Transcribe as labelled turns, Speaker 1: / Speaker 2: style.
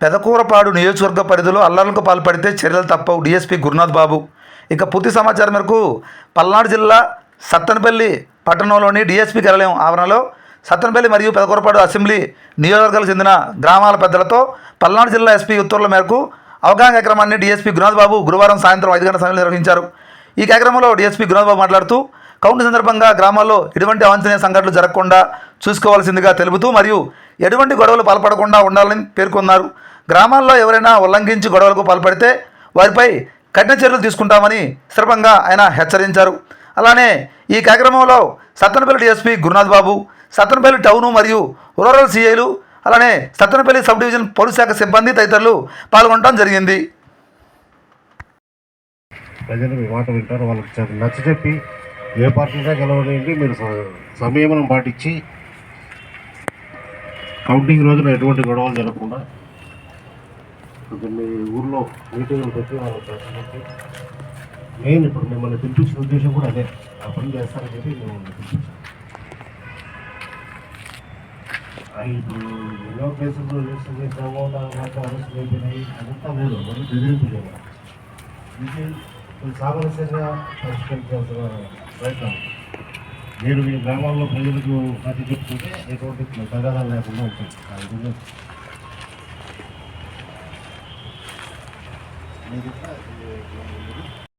Speaker 1: పెదకూరపాడు నియోజకవర్గ పరిధిలో అల్లర్లకు పాల్పడితే చర్యలు తప్పవు. డీఎస్పీ గురునాథ్ బాబు. ఇక పూర్తి సమాచారం మేరకు పల్నాడు జిల్లా సత్తనపల్లి పట్టణంలోని డీఎస్పీ కార్యాలయం ఆవరణలో సత్తనపల్లి మరియు పెదకూరపాడు అసెంబ్లీ నియోజకవర్గాలకు చెందిన గ్రామాల పెద్దలతో పల్నాడు జిల్లా ఎస్పీ ఉత్తర్వుల మేరకు అవగాహన కార్యక్రమాన్ని డీఎస్పీ గురునాథ్ బాబు గురువారం సాయంత్రం ఐదు గంటల సమయంలో నిర్వహించారు. ఈ కార్యక్రమంలో డీఎస్పీ గురునాథ్ బాబు మాట్లాడుతూ కౌంట్ సందర్భంగా గ్రామాల్లో ఎటువంటి అవాంఛనీయ సంఘటనలు జరగకుండా చూసుకోవాల్సిందిగా తెలుపుతూ మరియు ఎటువంటి గొడవలు పాల్పడకుండా ఉండాలని పేర్కొన్నారు. గ్రామాల్లో ఎవరైనా ఉల్లంఘించి గొడవలకు పాల్పడితే వారిపై కఠిన చర్యలు తీసుకుంటామని సందర్భంగా ఆయన హెచ్చరించారు. అలానే ఈ కార్యక్రమంలో సత్తనపల్లి డిఎస్పీ గురునాథ్ బాబు సత్తనపల్లి టౌను మరియు రూరల్ సీఐలు అలానే సత్తనపల్లి సబ్ డివిజన్ పోలీస్ శాఖ సిబ్బంది తదితరులు పాల్గొనడం జరిగింది.
Speaker 2: ప్రజలు మీ మాట వింటారు వాళ్ళకి చె- నచ్చ చెప్పి ఏ పార్టీగా గెలవడానికి మీరు స- సంయమనం పాటించి కౌంటింగ్ రోజున ఎటువంటి గొడవలు జరగకుండా కొంచెం ఊర్లో మీటింగ్లు పెట్టి వాళ్ళకి చెప్పి మెయిన్ ఇప్పుడు మిమ్మల్ని పిలిపించిన ఉద్దేశం కూడా అదే. ఆ పని చేస్తారని చెప్పి మేము పిలిపించాం ఇప్పుడు ఎన్నో కేసులు రిజిస్టర్ చేసామో తర్వాత అరెస్ట్ అయిపోయినాయి. అదంతా లేదు మనం బెదిరింపు చేయాలి ఇది సామరస్యంగా పరిష్కరించాల్సిన ప్రయత్నం. నేను మీ గ్రామాల్లో ప్రజలకు నచ్చి చెప్తుంటే ఎటువంటి తగాదాలు లేకుండా ఉంటుంది. Mais il n'y.